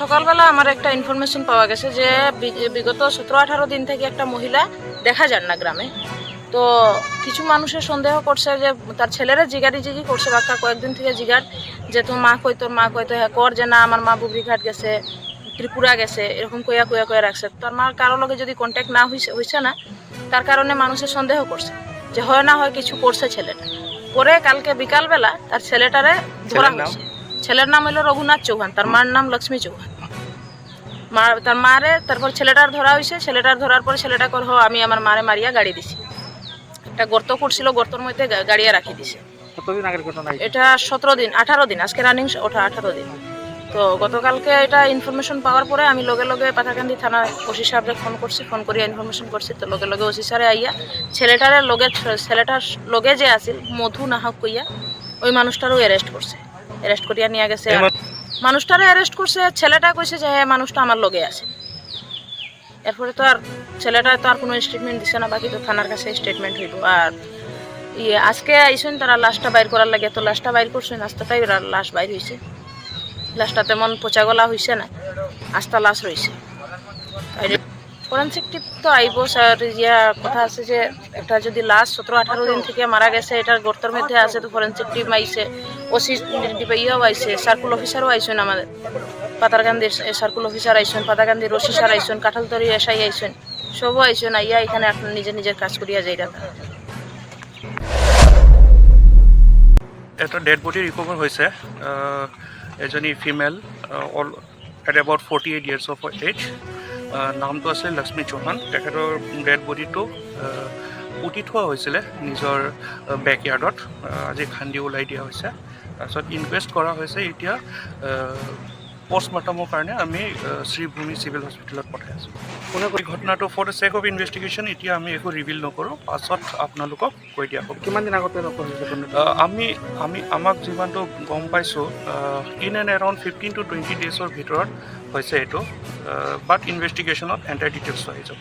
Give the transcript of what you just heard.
সকালবেলা আমার একটা ইনফরমেশন পাওয়া গেছে যে বিগত সতেরো আঠারো দিন থেকে একটা মহিলা দেখা যান না গ্রামে। তো কিছু মানুষের সন্দেহ করছে যে তার ছেলেরা জিগারি জিগি করছে বাক্কা কয়েকদিন থেকে জিগার যে তোর মা কই তোর মা কই তো হ্যাঁ কর যে না আমার মা বুবরিঘাট গেছে ত্রিপুরা গেছে এরকম কইয়া কইয়া কইয়া রাখছে। তার মার কারও লগে যদি কন্ট্যাক্ট না হইছে হইছে না তার কারণে মানুষের সন্দেহ করছে যে হয় না হয় কিছু করছে ছেলেটা। পরে কালকে বিকালবেলা তার ছেলেটারে ধরা হয়েছে। ছেলের নাম হলো রঘুনাথ চৌহান তার মার নাম লক্ষ্মী চৌহান। মা তার মারে তারপর ছেলেটার ধরা হয়েছে ছেলেটার ধরার পরে ছেলেটা কর "হ, আমি আমার মারে মারিয়া গাড়ি দিছি। একটা গর্ত করছিল গর্তর মধ্যে গাড়িয়া রাখি দিছে। কতদিন আগের ঘটনা এটা? সতেরো দিন আঠারো দিন আজকে রানিং ওঠা আঠারো দিন। তো গতকালকে এটা ইনফরমেশন পাওয়ার পরে আমি লগে লগে পাথাকান্দি থানা ওসি সাহেবকে ফোন করছি ফোন করিয়া ইনফরমেশন করছি। তো লগে লগে ওসি সারে আইয়া ছেলেটারে লগে ছেলেটার লগে যে আছিল মধু নাহক কইয়া ওই মানুষটারও অ্যারেস্ট করছে। অ্যারেস্ট করিয়া নিয়ে গেছে। মানুষটারে অ্যারেস্ট করছে ছেলেটা কইছে যে হ্যাঁ মানুষটা আমার লগে আছে। এরপরে তো আর ছেলেটা তো আর কোনো স্টেটমেন্ট দিছে না বাকি তো থানার কাছে স্টেটমেন্ট হইব। আর ইয়ে আজকে আইসেন তারা লাশটা বাইর করার লাগে তো লাশটা বাইর করছেন আস্তে তাই লাশ বাইর হয়েছে লাশটা তেমন পচা গলা হয়েছে না আস্তা লাশ রয়েছে ফরেন্সিক টিপ তো আইব স্যার ইয়া কথা আছে যে একটা যদি লাশ সতেরো আঠারো দিন থেকে মারা গেছে এটার গর্তের মধ্যে আছে তো ফরেন্সিক টিম আইছে ওসি ইয়েও আইছে সার্কুল অফিসারও আইসেন আমাদের পাতারকান্দির সার্কুল অফিসার আইসেন পাতাকান্দির রশি স্যার আইসেন কাঁঠালতরি এসআই আইসেন সবও আইসেন আইয়া এখানে আপনার নিজের নিজের কাজ করিয়া যাই রাখা এটা ডেড বডি হৈছে আহ, এজনী female all at about forty eight years of age নামটো আছিল লক্ষ্মী চৌহান। তেখেতৰ ডেড বডিটো পুতি থোৱা হৈছিলে নিজৰ বেকয়াৰ্ডত আজি খান্দি ওলাই দিয়া হৈছে। তাৰপিছত ইনকুৱেষ্ট কৰা হৈছে এতিয়া পষ্টমৰ্টমৰ কাৰণে আমি শ্ৰীভূমি চিভিল হস্পিটেলত পঠাই আছোঁ। কোনে এই ঘটনাটো for the sake of investigation এতিয়া আমি একো ৰিভিল নকৰোঁ। পাছত আপোনালোকক কৈ দিয়া হ'ব। কিমান দিন আগতে আমি আমি আমাক যিমানটো গম পাইছোঁ in and around fifteen to twenty ডেজৰ ভিতৰত হৈছে এইটো। বাট ইনভেষ্টিগেশ্যনত এণ্টাৰ ডিটেইলছ আহি যাব।